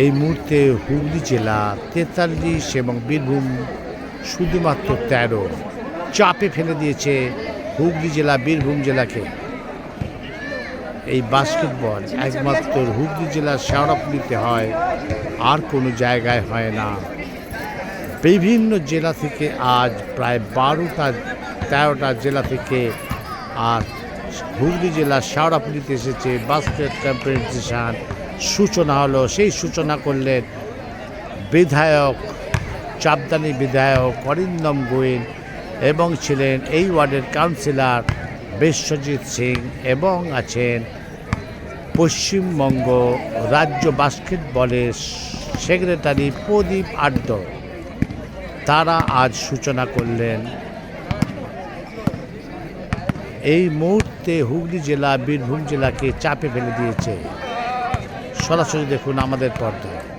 এই মুহূর্তে হুগলি জেলা তেতাল্লিশ এবং বীরভূম শুধুমাত্র তেরো। চাপে ফেলে দিয়েছে হুগলি জেলা, বীরভূম জেলাকে। এই বাস্কেটবল একমাত্র হুগলি জেলার শেওড়াপুলিতে হয়, আর কোনো জায়গায় হয় না। বিভিন্ন জেলা থেকে আজ প্রায় বারোটা, তেরোটা জেলা থেকে আর হুগলি জেলার শেওড়াপুলিতে এসেছে বাস্কেট কম্পিটিশান। সূচনা হলো, সেই সূচনা করলেন বিধায়ক, চাপদানি বিধায়ক অরিন্দম গোয়েল এবং ছিলেন এই ওয়ার্ডের কাউন্সিলর বিশ্বজিৎ সিং এবং আছেন পশ্চিমবঙ্গ রাজ্য বাস্কেটবলের সেক্রেটারি প্রদীপ আড্ড। তারা আজ সূচনা করলেন এই মুহূর্তে হুগলি জেলা বীরভূম জেলাকে চাপে ফেলে দিয়েছে। সরাসরি দেখুন আমাদের পর্দায়